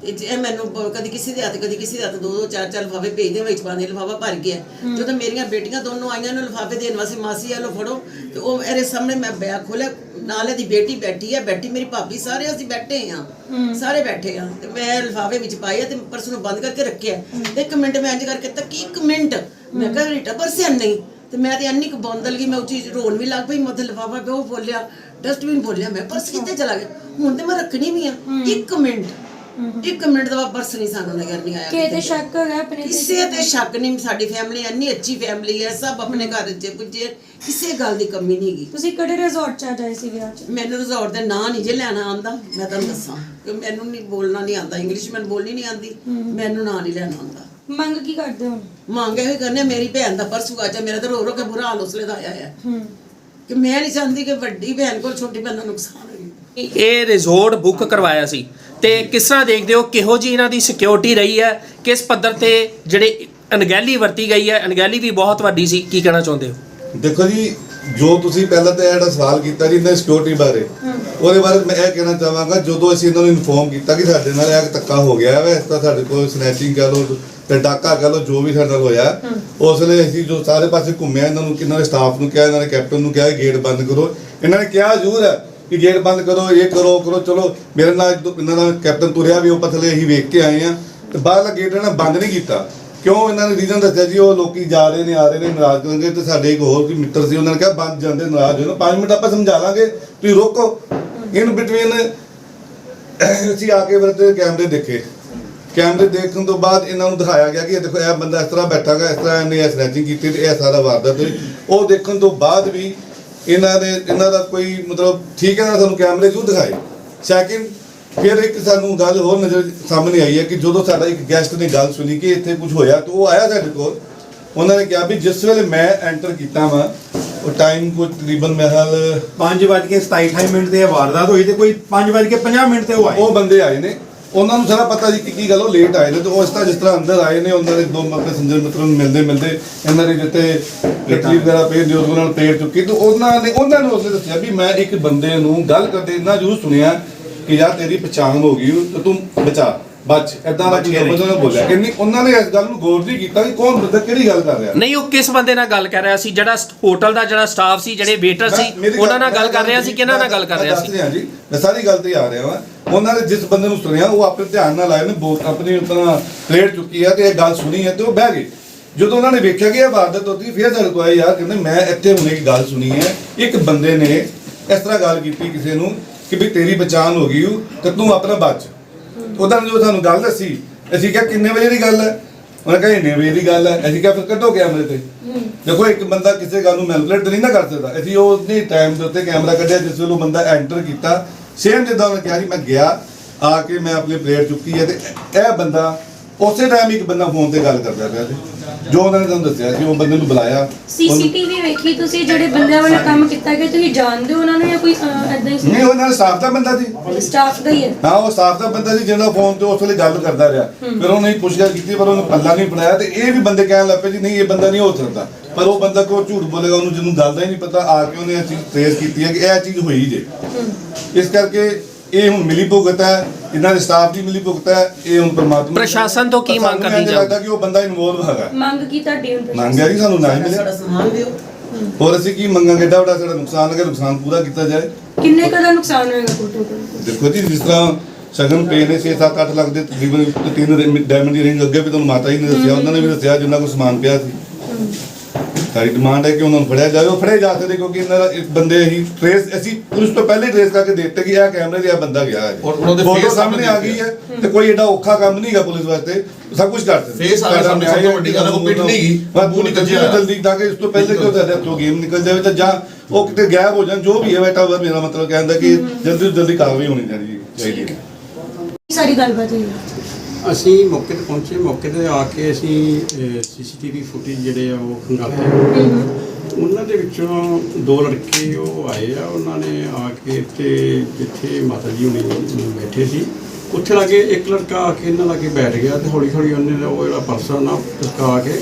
ਇਹ ਮੈਨੂੰ ਕਦੀ ਕਿਸੇ ਦੇ ਹੱਥ ਕਦੀ ਕਿਸੇ ਦੇ ਹੱਥ ਦੋ ਦੋ ਚਾਰ ਚਾਰ ਲਿਫਾਫੇ ਭੇਜਦੇ ਵਿੱਚ ਪਾਉਂਦੇ ਲਿਫਾਫਾ ਭਰ ਗਿਆ। ਜਦੋਂ ਮੇਰੀਆਂ ਬੇਟੀਆਂ ਦੋਨੋਂ ਆਈਆਂ ਨੇ ਲਿਫਾਫੇ ਦੇਣ ਵਾਸਤੇ ਮਾਸੀ ਆ ਲੋ ਫੜੋ ਤੇ ਉਹ ਇਹਦੇ ਸਾਹਮਣੇ ਮੈਂ ਬੈਗ ਖੋਲਿਆ ਨਾਲ ਇਹਦੀ ਬੇਟੀ ਬੈਠੀ ਹੈ ਬੈਠੀ ਮੇਰੀ ਭਾਬੀ ਸਾਰੇ ਅਸੀਂ ਬੈਠੇ ਆ। ਸਾਰੇ ਬੈਠੇ ਆ। ਤੇ ਮੈਂ ਲਿਫਾਫੇ ਵਿੱਚ ਪਾਇਆ ਤੇ ਪਰਸ ਨੂੰ ਬੰਦ ਕਰਕੇ ਰੱਖਿਆ। ਤੇ ਇੱਕ ਮਿੰਟ ਮੈਂ ਇੰਜ ਕਰਕੇ ਤੱਕ ਇੱਕ ਮਿੰਟ। ਮੈਂ ਕਿਹਾ ਰੀਟਾ ਪਰਸ ਨਹੀਂ। ਤੇ ਮੈਂ ਤੇ ਅੰਨੀ ਕੁ ਬੌਂਦਲ ਗਈ ਮੈਂ ਉੱਚੀ ਰੋਣ ਵੀ ਲੱਗ ਪਈ ਮੱਥੇ ਲਿਫਾਫਾ ਪਿਆ ਉਹ ਬੋਲਿਆ ਡਸਟਬਿਨ ਬੋਲਿਆ ਮੈਂ ਪਰਸ ਕਿੱਥੇ ਚਲਾ ਗਿਆ? ਹੁਣ ਤੇ ਮੈਂ ਰੱਖਣੀ ਵੀ ਆ। ਇੱਕ ਮਿੰਟ ਇੱਕ ਮਿੰਟ ਦਾ ਪਰਸ ਨਹੀਂ ਸਾਨੂੰ ਨਜ਼ਰ ਨਹੀਂ ਆਇਆ ਕਿ ਤੇ ਸ਼ੱਕ ਹੈਗਾ ਆਪਣੇ? ਕਿਸੇ ਤੇ ਸ਼ੱਕ ਨਹੀਂ ਸਾਡੀ ਫੈਮਿਲੀ ਇੰਨੀ ਅੱਛੀ ਫੈਮਿਲੀ ਹੈ ਸਭ ਆਪਣੇ ਘਰ 'ਚ ਪੁੱਜੇ ਕਿਸੇ ਗੱਲ ਦੀ ਕਮੀ ਨਹੀਂ ਹੈਗੀ। ਤੁਸੀਂ ਕਿਹੜੇ ਰਿਜ਼ੋਰਟ ਚ ਜਾਏ ਸੀ ਵਿਆਹ ਚ ਮੈਨੂੰ ਰਿਜ਼ੋਰਟ ਦੇ ਨਾਂ ਨਹੀਂ ਜੇ ਲੈਣਾ ਆਂਦਾ ਮੈਂ ਤੁਹਾਨੂੰ ਦੱਸਾਂ। ਕਿ ਮੈਨੂੰ ਨਹੀਂ ਬੋਲਣਾ ਨਹੀਂ ਆਂਦਾ ਇੰਗਲਿਸ਼ ਮੈਨੂੰ ਬੋਲਣੀ ਨਹੀਂ ਆਂਦੀ ਮੈਨੂੰ ਨਾਂ ਨਹੀਂ ਲੈਣਾ ਆਂਦਾ ਮੰਗ ਕੀ ਕਰਦੇ ਹੋ? ਮੰਗ ਇਹ ਕਰਨੇ ਮੇਰੀ ਭੈਣ ਦਾ ਪਰਸ ਗੁਆਚਿਆ ਮੇਰਾ ਤਾਂ ਰੋ ਰੋ ਕੇ ਬੁਰਾ ਹਾਲ ਉਸਲੇ ਦਾ ਆਇਆ ਹੈ ਹੂੰ। ਕਿ ਮੈਂ ਨਹੀਂ ਚਾਹੁੰਦੀ ਕਿ ਵੱਡੀ ਭੈਣ ਕੋਲ ਛੋਟੀ ਭੈਣ ਦਾ ਨੁਕਸਾਨ ਹੋਵੇ ਇਹ ਰਿਜ਼ੋਰਟ ਬੁੱਕ ਕਰਵਾਇਆ ਸੀ। ਤੇ ਕਿਸ ਤਰ੍ਹਾਂ ਦੇਖਦੇ ਹੋ ਕਿਹੋ ਜੀ ਇਹਨਾਂ ਦੀ ਸਿਕਿਉਰਿਟੀ ਰਹੀ ਹੈ? ਕਿਸ ਪੱਧਰ ਤੇ ਜਿਹੜੇ ਅਣਗਹਿਲੀ ਵਰਤੀ ਗਈ ਹੈ? ਅਣਗਹਿਲੀ ਵੀ ਬਹੁਤ ਵੱਡੀ ਸੀ ਕੀ ਕਹਿਣਾ ਚਾਹੁੰਦੇ ਹੋ? ਦੇਖੋ ਜੀ ਜੋ ਤੁਸੀਂ ਪਹਿਲਾਂ ਤਾਂ ਜਿਹੜਾ ਸਵਾਲ ਕੀਤਾ ਜੀ ਇਹਨਾਂ ਸਿਕਿਉਰਿਟੀ ਬਾਰੇ ਉਹਦੇ ਬਾਰੇ ਮੈਂ ਇਹ ਕਹਿਣਾ ਚਾਹਾਂਗਾ ਜਦੋਂ ਅਸੀਂ ਇਹਨਾਂ ਨੂੰ ਇਨਫੋਰਮ ਕੀਤਾ ਕਿ ਸਾਡੇ ਨਾਲ ਇਹ ਧੱਕਾ ਹੋ ਗਿਆ ਹੈ ਤਰ੍ਹਾਂ ਸਾਡੇ ਕੋਲ ਸਨੈਚਿੰਗ ਕਹ ਲਓ ਤੇ ਡਾਕਾ ਕਹ ਲਓ ਜੋ ਵੀ ਸਾਡੇ ਨਾਲ ਹੋਇਆ ਉਸ ਵੇਲੇ ਅਸੀਂ ਜੋ ਸਾਰੇ ਪਾਸੇ ਘੁੰਮਿਆ ਇਹਨਾਂ ਨੂੰ ਕਿੰਨਾਂ ਸਟਾਫ ਨੂੰ ਕਿਹਾ ਇਹਨਾਂ ਨੇ ਕੈਪਟਨ ਨੂੰ ਕਿਹਾ ਗੇਟ ਬੰਦ ਕਰੋ। ਇਹਨਾਂ ਨੇ ਕਿਹਾ ਜ਼ਰੂਰ ਹੈ ਕਿ ਗੇਟ ਬੰਦ ਕਰੋ ਇਹ ਕਰੋ ਕਰੋ ਚਲੋ ਮੇਰੇ ਨਾਲ ਇਹਨਾਂ ਦਾ ਕੈਪਟਨ ਤੁਰਿਆ ਵੀ ਉਹ ਪਥਲੇ ਅਸੀਂ ਵੇਖ ਕੇ ਆਏ ਆ ਤੇ ਬਾਹਰਲਾ ਗੇਟ ਇਹਨਾਂ ਨੇ ਬੰਦ ਨਹੀਂ ਕੀਤਾ। ਕਿਉਂ ਇਹਨਾਂ ਨੇ ਰੀਜ਼ਨ ਦੱਸਿਆ ਜੀ ਉਹ ਲੋਕੀ ਜਾ ਰਹੇ ਨੇ ਆ ਰਹੇ ਨੇ ਨਾਰਾਜ਼ ਕਰਨਗੇ ਤੇ ਸਾਡੇ ਇੱਕ ਹੋਰ ਕੋਈ ਮਿੱਤਰ ਸੀ ਉਹਨਾਂ ਨੇ ਕਿਹਾ ਬੰਦ ਜਾਂਦੇ ਨਾਰਾਜ਼ ਹੋਏ ਨਾ। 5 ਮਿੰਟ ਆਪਾਂ ਸਮਝਾ ਲਾਂਗੇ ਤੁਸੀਂ ਰੋਕੋ। ਇਨ ਬਿਟਵੀਨ ਅਸੀਂ ਆ ਕੇ ਵਰਤੇ ਕੈਮਰੇ ਦੇਖੇ। ਕੈਮਰੇ ਦੇਖਣ ਤੋਂ ਬਾਅਦ ਇਹਨਾਂ ਨੂੰ ਦਿਖਾਇਆ ਗਿਆ ਕਿ ਇਹ ਦੇਖੋ ਇਹ ਬੰਦਾ ਇਸ ਤਰ੍ਹਾਂ ਬੈਠਾ ਗਾ ਇਸ ਤਰ੍ਹਾਂ ਇਹਨੇ ਇਹ ਸਨੈਚਿੰਗ ਕੀਤੀ ਤੇ ਇਹ ਸਾਰਾ ਵਾਰਦਾਤ ਹੋਈ। ਉਹ ਦੇਖਣ ਤੋਂ ਬਾਅਦ ਵੀ ਇਹਨਾਂ ਦੇ ਇਹਨਾਂ ਦਾ ਕੋਈ ਮਤਲਬ ਠੀਕ ਹੈ ਨਾ ਸਾਨੂੰ ਕੈਮਰੇ ਜ਼ਰੂਰ ਦਿਖਾਏ? ਸੈਕਿੰਡ ਫਿਰ ਇੱਕ ਸਾਨੂੰ ਗੱਲ ਹੋਰ ਨਜ਼ਰ ਸਾਹਮਣੇ ਆਈ ਹੈ ਕਿ ਜਦੋਂ ਸਾਡਾ ਇੱਕ ਗੈਸਟ ਨੇ ਗੱਲ ਸੁਣੀ ਕਿ ਇੱਥੇ ਕੁਝ ਹੋਇਆ ਤਾਂ ਉਹ ਆਇਆ ਸਾਡੇ ਕੋਲ। ਉਹਨਾਂ ਨੇ ਕਿਹਾ ਵੀ ਜਿਸ ਵੇਲੇ ਮੈਂ ਐਂਟਰ ਕੀਤਾ ਵਾਂ ਉਹ ਟਾਈਮ ਕੋਈ ਤਕਰੀਬਨ ਮਹਿਲ 5 ਵਜੇ ਕੇ 27 ਮਿੰਟ ਤੇ ਇਹ ਵਾਰਦਾਤ ਹੋਈ ਤੇ ਕੋਈ 5 ਵਜੇ ਕੇ 50 ਮਿੰਟ ਤੇ ਉਹ ਆਏ। ਉਹ ਬੰਦੇ ਆਏ ਨੇ। ਉਹਨਾਂ ਨੂੰ ਸਾਰਾ ਪਤਾ ਸੀ ਕਿ ਕੀ ਗੱਲ ਉਹ ਲੇਟ ਆਏ ਨੇ ਤੇ ਉਹ ਇਸ ਤਰ੍ਹਾਂ ਜਿਸ ਤਰ੍ਹਾਂ ਅੰਦਰ ਆਏ ਨੇ, ਉਹਨਾਂ ਦੇ ਦੋ ਮੱਕੇ ਸੰਜਰ ਮਿੱਤਰ ਨੂੰ ਮਿਲਦੇ ਮਿਲਦੇ ਇਹਨਾਂ ਦੇ ਜਿੱਤੇ ਗੱਡੀ ਵਗੈਰਾ ਪੇ ਦਿਓ ਉਹਨਾਂ ਨੂੰ ਪੇੜ ਚੁੱਕੀ ਤੇ ਉਹਨਾਂ ਨੇ, ਉਹਨਾਂ ਨੂੰ ਉਸਨੇ ਦੱਸਿਆ ਵੀ ਮੈਂ ਇੱਕ ਬੰਦੇ ਨੂੰ ਗੱਲ ਕਰਦੇ ਇੰਨਾ ਜ਼ਰੂਰ ਸੁਣਿਆ ਕਿ ਯਾਰ ਤੇਰੀ ਪਛਾਣ ਹੋ ਗਈ, ਤੇ ਤੂੰ ਬਚਾ। ਬਚ ਐਦਾਂ ਦਾ ਕੋਈ ਬੰਦਾ ਨੇ ਬੋਲਿਆ। ਇੰਨੀ ਉਹਨਾਂ ਨੇ ਇਸ ਗੱਲ ਨੂੰ ਗੌਰ ਨਹੀਂ ਕੀਤਾ ਕਿ ਕੌਣ ਬੰਦਾ ਕਿਹੜੀ ਗੱਲ ਕਰ ਰਿਹਾ ਨਹੀਂ ਉਹ ਕਿਸ ਬੰਦੇ ਨਾਲ ਗੱਲ ਕਰ ਰਿਹਾ ਸੀ? ਜਿਹੜਾ ਹੋਟਲ ਦਾ ਜਿਹੜਾ ਸਟਾਫ ਸੀ ਜਿਹੜੇ ਵੇਟਰ ਸੀ ਉਹਨਾਂ ਨਾਲ ਗੱਲ ਕਰ ਰਿਹਾ ਸੀ ਕਿਹਨਾਂ ਨਾਲ ਗੱਲ ਕਰ ਰਿਹਾ ਸੀ? ਜੀ ਮੈਂ ਸਾਰੀ ਗੱਲ ਤੇ ਆ ਰਿਹਾ ਵਾਂ। ਉਹਨਾਂ ਨੇ ਜਿਸ ਬੰਦੇ ਨੂੰ ਸੁਣਿਆ ਉਹ ਆਪਣੇ ਧਿਆਨ ਨਾਲ ਆਏ ਨੇ ਬੋ ਆਪਣੀ ਉਤਨਾ ਪਲੇਟ ਚੁੱਕੀ ਹੈ ਤੇ ਇਹ ਗੱਲ ਸੁਣੀ ਹੈ ਤੇ ਉਹ ਬਹਿ ਗਏ। ਜਦੋਂ ਉਹਨਾਂ ਨੇ ਵੇਖਿਆ ਕਿ ਇਹ ਵਾਰਦਾਤ ਹੁੰਦੀ ਫਿਰ ਸਾਡੇ ਕੋਲ ਆਏ ਯਾਰ ਕਹਿੰਦੇ ਮੈਂ ਇੱਥੇ ਹੁਣੇ ਇੱਕ ਗੱਲ ਸੁਣੀ ਹੈ ਇੱਕ ਬੰਦੇ ਨੇ ਇਸ ਤਰ੍ਹਾਂ ਗੱਲ ਕੀਤੀ ਕਿਸੇ ਨੂੰ ਕਿ ਵੀ ਤੇਰੀ ਪਛਾਣ ਹੋ ਗਈ ਤੇ ਤੂੰ ਆਪਣਾ ਬਚ। ਉਹਦਾ ਜੋ ਸਾਨੂੰ ਗੱਲ ਦੱਸੀ ਅਸੀਂ ਕਿਹਾ ਕਿੰਨੇ ਵਜੇ ਦੀ ਗੱਲ ਹੈ? ਉਹਨੇ ਕਿਹਾ ਇੰਨੇ ਵਜੇ ਦੀ ਗੱਲ ਹੈ। ਅਸੀਂ ਕਿਹਾ ਫਿਰ ਕੱਢੋ ਕੈਮਰੇ ਤੇ। ਦੇਖੋ ਇੱਕ ਬੰਦਾ ਕਿਸੇ ਗੱਲ ਨੂੰ ਮੈਨੀਪੂਲੇਟ ਨਹੀਂ ਨਾ ਕਰ ਸਕਦਾ। ਅਸੀਂ ਉਹ ਦੇ ਟਾਈਮ ਦੇ ਉੱਤੇ ਕੈਮਰਾ ਕੱਢਿਆ ਜਿਸ ਵੇਲੇ ਬੰਦਾ ਐਂਟਰ ਕੀਤਾ। ਸੇਮ ਜਿੱਦਾਂ ਉਹਨੇ ਕਿਹਾ ਸੀ ਮੈਂ ਗਿਆ ਆ ਕੇ ਮੈਂ ਆਪਣੀ ਪਲੇਟ ਚੁੱਕੀ ਹੈ ਤੇ ਇਹ ਬੰਦਾ ਉਸੇ ਟਾਈਮ ਇੱਕ ਬੰਦਾ ਫੋਨ ਤੇ ਗੱਲ ਕਰਦਾ ਪਿਆ ਸੀ ਜੋ ਉਹਨਾਂ ਨੇ ਤੁਹਾਨੂੰ ਦੱਸਿਆ ਸੀ ਉਹ ਬੰਦੇ ਨੂੰ ਬੁਲਾਇਆ ਸੀਸੀਟੀਵੀ ਵੇਖੀ ਤੁਸੀਂ ਜਿਹੜੇ ਬੰਦਿਆਂ ਵਾਲਾ ਕੰਮ ਕੀਤਾ ਗਿਆ ਤੁਸੀਂ ਜਾਣਦੇ ਹੋ ਉਹਨਾਂ ਨੂੰ ਜਾਂ ਕੋਈ ਐਦਾਂ ਹੀ ਨਹੀਂ ਉਹਨਾਂ ਦੇ ਸਟਾਫ ਦਾ ਬੰਦਾ ਸੀ। ਸਟਾਫ ਦਾ ਹੀ ਹੈ। ਹਾਂ ਉਹ ਸਟਾਫ ਦਾ ਬੰਦਾ ਸੀ ਜਿਹਦਾ ਫੋਨ ਤੇ ਉਸ ਵੇਲੇ ਗੱਲ ਕਰਦਾ ਰਿਹਾ। ਫਿਰ ਉਹਨੇ ਪੁੱਛਗਿੱਛ ਕੀਤੀ ਪਰ ਉਹਨੇ ਪੱਲਾ ਨਹੀਂ ਪੜਾਇਆ ਤੇ ਇਹ ਵੀ ਬੰਦੇ ਕਹਿਣ ਲੱਗ ਪਏ ਜੀ ਨਹੀਂ ਇਹ ਬੰਦਾ ਨਹੀਂ ਹੋ ਸਕਦਾ। ਪਰ ਉਹ ਬੰਦਾ ਕੋ ਝੂਠ ਬੋਲੇਗਾ ਉਹਨੂੰ ਜਿਹਨੂੰ ਗੱਲ ਦਾ ਹੀ ਨਹੀਂ ਪਤਾ ਆ ਕੇ ਉਹਨੇ ਇਹ ਚੀਜ਼ ਟ੍ਰੇਸ ਕੀਤੀ ਹੈ ਕਿ ਇਹ ਚੀਜ਼ ਹੋਈ ਜੇ। ਇਸ ਕਰਕੇ ਇਹ ਹੁਣ ਮਿਲੀ ਭੁਗਤ ਹੈ ਇਹਨਾਂ ਦੇ ਸਟਾਫ ਦੀ ਮਿਲੀ ਭੁਗਤ ਹੈ ਇਹ ਹੁਣ ਪਰਮਾਤਮਾ ਪ੍ਰਸ਼ਾਸਨ ਤੋਂ ਕੀ ਮੰਗ ਕਰਨੀ ਇੰਝ ਲੱਗਦਾ ਕਿ ਉਹ ਬੰਦਾ ਇਨਵੋਲਵ ਹੈਗਾ। ਮੰਗ ਕੀ ਤੁਹਾਡੀ ਹੁਣ ਮੰਗਿਆ ਜੀ ਸਾਨੂੰ ਨਾ ਹੀ ਸਾਡਾ ਸਮਾਨ ਦਿਓ। ਹੋਰ ਅਸੀਂ ਕੀ ਮੰਗਾਂਗੇ ਏਡਾ ਵੱਡਾ ਸਾਡਾ ਨੁਕਸਾਨ ਹੈ ਨੁਕਸਾਨ ਪੂਰਾ ਕੀਤਾ ਜਾਏ? ਕਿੰਨੇ ਕਦਾ ਨੁਕਸਾਨ ਹੋਏਗਾ ਟੋਟਲ ਦੇਖੋ ਜੀ ਜਿਸ ਤਰ੍ਹਾਂ ਸ਼ਗਨ ਪੇ ਨੇ 6-7-8 ਲੱਖ ਦੇ ਤਕਰੀਬਨ ਤਿੰਨ ਡਾਇਮੰਡ ਦੀ ਰਿੰਗ ਅੱਗੇ ਵੀ ਤੁਹਾਨੂੰ ਮਾਤਾ ਜੀ ਨੇ ਦੱਸਿਆ ਉਹਨਾਂ ਨੇ ਵੀ ਦੱਸਿਆ ਜਿੰਨਾ ਕੋ ਸਮਾਨ ਪਿਆ ਸੀ। ਸਾਡੀ ਡਿਮਾਂਡ ਹੈ ਕਿ ਉਹਨਾਂ ਨੂੰ ਫੜਿਆ ਜਾਵੇ। ਉਹ ਫੜੇ ਜਾ ਸਕਦੇ ਕਿਉਂਕਿ ਇਹਨਾਂ ਦਾ ਇੱਕ ਬੰਦੇ ਹੀ ਟ੍ਰੇਸ ਅਸੀਂ ਪੁਲਿਸ ਤੋਂ ਪਹਿਲੇ ਟ੍ਰੇਸ ਕਰਕੇ ਦੇ ਦਿੱਤੇ ਕਿ ਇਹ ਕੈਮਰੇ ਦੇ ਆ ਬੰਦਾ ਗਿਆ ਹੈ। ਔਰ ਉਹਨਾਂ ਦੇ ਫੋਟੋ face ਸਾਹਮਣੇ ਆ ਗਈ ਹੈ ਤੇ ਕੋਈ ਏਡਾ ਔਖਾ ਕੰਮ ਨਹੀਂਗਾ ਪੁਲਿਸ ਵਾਸਤੇ। ਸਭ ਕੁਝ ਕਰ ਸਕਦੇ। Face ਆ ਗਿਆ ਸਾਹਮਣੇ, ਸਭ ਤੋਂ ਵੱਡੀ ਗੱਲ ਹੈ, ਉਹ ਪਿੱਟ ਨਹੀਂ ਗਈ, ਬਸ ਮੂੰਹ ਨਹੀਂ ਜਲਦੀ ਕੱਜਿਆ। ਜਲਦੀ ਤਾਂ ਕਿ ਇਸ ਤੋਂ ਪਹਿਲੇ ਕਿ ਉਹਦੇ ਹੱਥੋਂ ਗੇਮ ਨਿਕਲ ਜਾਵੇ ਤਾਂ ਜਾਂ ਉਹ ਕਿਤੇ ਗਾਇਬ ਹੋ ਜਾਣ ਜੋ ਵੀ ਹੈ ਬੇਟਾ ਉਹ ਮੇਰਾ ਮਤਲਬ ਕਹਿੰਦਾ ਕਿ ਜਲਦੀ ਤੋਂ ਜਲਦੀ ਕਾਰਵਾਈ ਹੋਣੀ ਚਾਹੀਦੀ ਹੈ। ਸਾਰੀ ਗੱਲਬਾਤ ਹੋਈ। ਹੈ ਅਸੀਂ ਮੌਕੇ ਤੇ ਪਹੁੰਚੇ, ਮੌਕੇ ਤੇ ਆ ਕੇ ਅਸੀਂ ਸੀਸੀਟੀਵੀ ਫੁਟੇਜ ਜਿਹੜੇ ਆ ਉਹ ਖੰਗਾਲੇ ਉਹਨਾਂ ਦੇ ਵਿੱਚੋਂ ਦੋ ਲੜਕੇ ਉਹ ਆਏ ਆ, ਉਹਨਾਂ ਨੇ ਆ ਕੇ ਤੇ ਜਿੱਥੇ ਮਾਤਾ ਜੀ ਹੁਣੀ ਬੈਠੇ ਸੀ, ਉੱਥੇ ਲਾਗੇ ਇੱਕ ਲੜਕਾ ਆ ਕੇ ਇਹਨਾਂ ਲਾਗੇ ਬੈਠ ਗਿਆ ਤੇ ਹੌਲੀ ਹੌਲੀ ਉਹਨੇ ਉਹ ਜਿਹੜਾ ਪਰਸ ਆ ਨਾ ਚੁਕਾ ਕੇ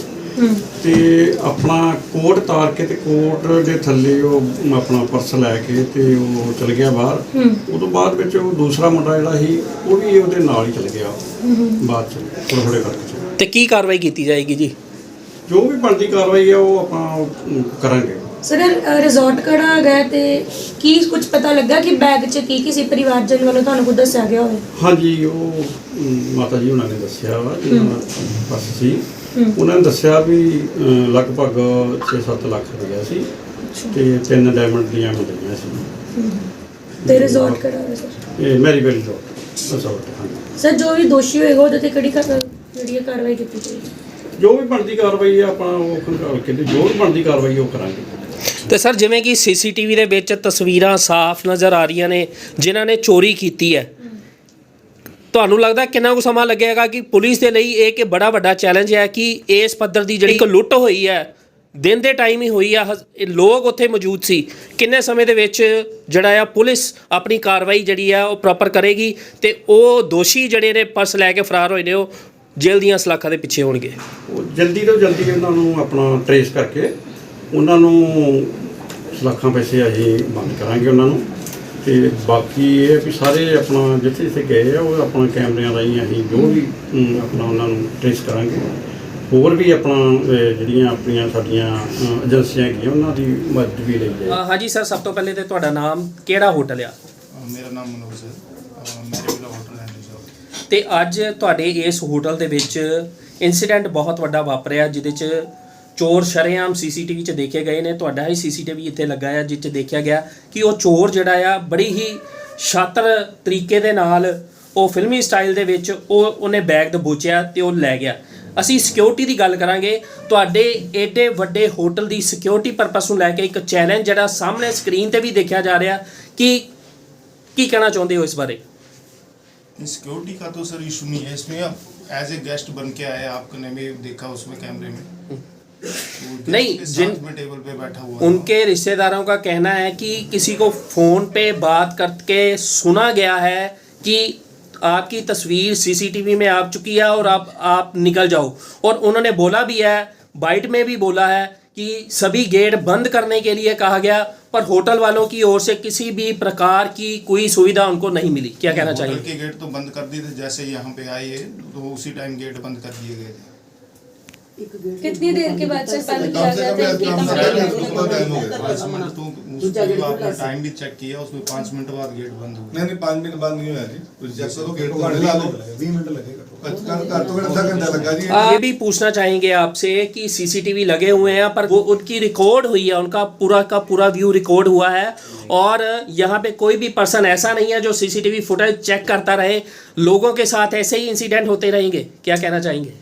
ਤੇ ਆਪਣਾ ਕੋਟ ਤਾਰ ਕੇ ਤੇ ਕੋਟ ਦੇ ਥੱਲੇ ਉਹ ਆਪਣਾ ਪਰਸ ਲੈ ਕੇ ਤੇ ਉਹ ਚਲ ਗਿਆ ਬਾਹਰ। ਉਦੋਂ ਬਾਅਦ ਵਿੱਚ ਉਹ ਦੂਸਰਾ ਮੁੰਡਾ ਜਿਹੜਾ ਸੀ ਉਹ ਵੀ ਉਹਦੇ ਨਾਲ ਹੀ ਚਲ ਗਿਆ। ਬਾਅਦ ਚ ਥੋੜੇ ਥੋੜੇ ਕਰਕੇ ਤੇ ਕੀ ਕਾਰਵਾਈ ਕੀਤੀ ਜਾਏਗੀ ਜੀ? ਜੋ ਵੀ ਬਣਦੀ ਕਾਰਵਾਈ ਆ ਉਹ ਆਪਾਂ ਕਰਾਂਗੇ। ਸਰ ਰਿਜ਼ੋਰਟ ਕਿਹੜਾ ਹੈਗਾ ਤੇ ਕੀ ਕੁਝ ਪਤਾ ਲੱਗਾ ਕਿ ਬੈਗ 'ਚ ਕੀ ਕੀ ਸੀ? ਪਰਿਵਾਰਜਨ ਵੱਲੋਂ ਤੁਹਾਨੂੰ ਕੁਝ ਦੱਸਿਆ ਗਿਆ ਹੋਵੇ? ਹਾਂਜੀ ਉਹ ਮਾਤਾ ਜੀ ਉਹਨਾਂ ਨੇ ਦੱਸਿਆ ਵਾ ਇਹਨਾਂ ਦਾ ਪਰਸ ਸੀ। ਉਹਨਾਂ ਨੇ ਦੱਸਿਆ ਵੀ ਲਗਭਗ 6-7 ਲੱਖ ਰੁਪਇਆ ਸੀ ਤੇ ਤਿੰਨ ਡਾਇਮੰਡ ਦੀਆਂ ਮੁੰਦਰੀਆਂ ਸੀ। ਤੇ ਰਿਜ਼ੋਰਟ ਹੈ ਸਰ ਇਹ ਮੈਰੀਵੈਲ ਰਿਜ਼ੋਰਟ ਰਿਜ਼ੋਰਟ ਹਾਂਜੀ। ਸਰ ਜੋ ਵੀ ਦੋਸ਼ੀ ਹੋਏਗਾ ਉਹਦੇ ਤੇ ਕਿਹੜੀ ਕਾਰ- ਜਿਹੜੀ ਇਹ ਕਾਰਵਾਈ ਕੀਤੀ ਜਾਏਗੀ ਜੋ ਵੀ ਬਣਦੀ ਕਾਰਵਾਈ ਆ ਆਪਾਂ ਉਹ ਖੰਗਾਲ ਕੇ ਤੇ ਜੋ ਵੀ ਬਣਦੀ ਕਾਰਵਾਈ ਉਹ ਕਰਾਂਗੇ। ਤੇ ਸਰ ਜਿਵੇਂ ਕਿ ਸੀਸੀਟੀਵੀ ਦੇ ਵਿੱਚ ਤਸਵੀਰਾਂ ਸਾਫ਼ ਨਜ਼ਰ ਆ ਰਹੀਆਂ ਨੇ ਜਿਨ੍ਹਾਂ ਨੇ ਚੋਰੀ ਕੀਤੀ ਹੈ। ਤੁਹਾਨੂੰ ਲੱਗਦਾ ਕਿੰਨਾ ਕੁ ਸਮਾਂ ਲੱਗੇਗਾ ਕਿ ਪੁਲਿਸ ਦੇ ਲਈ ਇਹ ਕਿ ਬੜਾ ਵੱਡਾ ਚੈਲੰਜ ਹੈ ਕਿ ਇਸ ਪੱਧਰ ਦੀ ਜਿਹੜੀ ਇੱਕ ਲੁੱਟ ਹੋਈ ਹੈ, ਦਿਨ ਦੇ ਟਾਈਮ ਹੀ ਹੋਈ ਆ ਹਜ਼- ਲੋਕ ਉੱਥੇ ਮੌਜੂਦ ਸੀ। ਕਿੰਨੇ ਸਮੇਂ ਦੇ ਵਿੱਚ ਜਿਹੜਾ ਆ ਪੁਲਿਸ ਆਪਣੀ ਕਾਰਵਾਈ ਜਿਹੜੀ ਆ ਉਹ ਪ੍ਰੋਪਰ ਕਰੇਗੀ ਤੇ ਉਹ ਦੋਸ਼ੀ ਜਿਹੜੇ ਨੇ ਪਰਸ ਲੈ ਕੇ ਫਰਾਰ ਹੋਏ ਨੇ, ਉਹ ਜੇਲ੍ਹ ਦੀਆਂ ਸਲਾਖਾਂ ਦੇ ਪਿੱਛੇ ਹੋਣਗੇ। ਉਹ ਜਲਦੀ ਤੋਂ ਜਲਦੀ ਉਹਨਾਂ ਨੂੰ ਆਪਣਾ ਟਰੇਸ ਕਰਕੇ ਉਹਨਾਂ ਨੂੰ ਸਲਾਖਾਂ ਪੈਸੇ ਅਸੀਂ ਬੰਦ ਕਰਾਂਗੇ ਉਹਨਾਂ ਨੂੰ। ਤੇ ਬਾਕੀ ਇਹ ਵੀ ਸਾਰੇ ਆਪਣਾ ਜਿੱਥੇ ਜਿੱਥੇ ਗਏ ਆ ਉਹ ਆਪਣਾ ਕੈਮਰਿਆਂ ਰਾਹੀਂ ਅਸੀਂ ਜੋ ਵੀ ਅਮ, ਆਪਣਾ ਉਹਨਾਂ ਨੂੰ ਟਰੇਸ ਕਰਾਂਗੇ। ਹੋਰ ਵੀ ਆਪਣਾ ਅਹ, ਜਿਹੜੀਆਂ ਆਪਣੀਆਂ ਸਾਡੀਆਂ ਅਹ, ਏਜੰਸੀਆਂ ਹੈਗੀਆਂ ਉਹਨਾਂ ਦੀ ਮਦਦ ਵੀ ਲਈ ਜਾਏ। ਅ, ਹਾਂਜੀ ਸਰ ਸਭ ਤੋਂ ਪਹਿਲੇ ਤੇ ਤੁਹਾਡਾ ਨਾਮ ਕਿਹੜਾ ਹੋਟਲ ਆ? ਮੇਰਾ ਨਾਮ ਮਨੋਜ ਹੈ। ਮੇਰੇ ਵੱਲੋਂ ਹੋਟਲ ਐਂਡ ਰਿਜ਼ੋਰਟ ਤੇ ਅੱਜ ਤੁਹਾਡੇ ਇਸ ਹੋਟਲ ਦੇ ਵਿੱਚ ਇਨਸੀਡੈਂਟ ਬਹੁਤ ਵੱਡਾ ਵਾਪਰਿਆ ਜਿਹਦੇ 'ਚ ਚੋਰ ਸ਼ਰੇਆਮ ਸੀਸੀਟੀਵੀ 'ਚ ਦੇਖੇ ਗਏ ਨੇ ਤੁਹਾਡਾ ਹੀ ਸੀਸੀਟੀਵੀ ਇੱਥੇ ਲੱਗਾ ਆ ਜਿਸ 'ਚ ਦੇਖਿਆ ਗਿਆ ਕਿ ਉਹ ਚੋਰ ਜਿਹੜਾ ਆ ਬੜੀ ਹੀ ਸ਼ਾਤਰ ਤਰੀਕੇ ਦੇ ਨਾਲ ਉਹ ਫਿਲਮੀ ਸਟਾਈਲ ਦੇ ਵਿੱਚ ਉਹ ਉਹਨੇ ਬੈਗ ਦਬੋਚਿਆ ਤੇ ਉਹ ਲੈ ਗਿਆ ਅਸੀਂ ਸਿਕਿਉਰਿਟੀ ਦੀ ਗੱਲ ਕਰਾਂਗੇ ਤੁਹਾਡੇ ਏਡੇ ਵੱਡੇ ਹੋਟਲ ਦੀ ਸਿਕਿਉਰਿਟੀ ਪਰਪਸ ਨੂੰ ਲੈ ਕੇ ਇੱਕ ਚੈਲੰਜ ਜਿਹੜਾ ਸਾਹਮਣੇ ਸਕਰੀਨ ਤੇ ਵੀ ਦੇਖਿਆ ਜਾ ਰਿਹਾ ਕਿ ਕੀ ਕਹਿਣਾ ਚਾਹੁੰਦੇ ਹੋ ਇਸ ਬਾਰੇ सिक्योरिटी का तो सर इशू नहीं है इसमें अब एज ए गेस्ट बन के आए आपने भी देखा उसमें कैमरे में वो guest नहीं, जिन- टेबल पे बैठा हुआ उनके रिश्तेदारों का कहना है कि किसी को फ़ोन पे बात करके सुना गया है कि आपकी तस्वीर सीसीटीवी में आ चुकी है और आप आप निकल जाओ। और उन्होंने बोला भी है बाइट में भी बोला है कि सभी गेट बंद करने के लिए कहा गया पर होटल वालों की ओर से किसी भी प्रकार की कोई सुविधा उनको नहीं मिली। क्या कहना होटल चाहिए के गेट तो बंद कर दिए थे जैसे यहाँ पे आए तो उसी टाइम गेट बंद कर दिए गए थे। कितनी देर के बाद सर पानी पिलाया जाता है? टाइम तो भी चेक किया उसमें पाँच मिनट बाद गेट बंद हो नहीं नहीं पाँच मिनट बाद नहीं हुआ जी। चेक तो गेट तो बंद ला लो बीस मिनट लगेगा तो। अच्छा, ये भी पूछना चाहेंगे आपसे कि सीसीटीवी लगे हुए हैं पर वो उनकी रिकॉर्ड हुई है उनका पूरा का पूरा व्यू रिकॉर्ड हुआ है। और यहाँ पे कोई भी पर्सन ऐसा नहीं है जो सीसीटीवी फुटेज चेक करता रहे। लोगों के साथ ऐसे ही इंसिडेंट होते रहेंगे। क्या कहना चाहेंगे?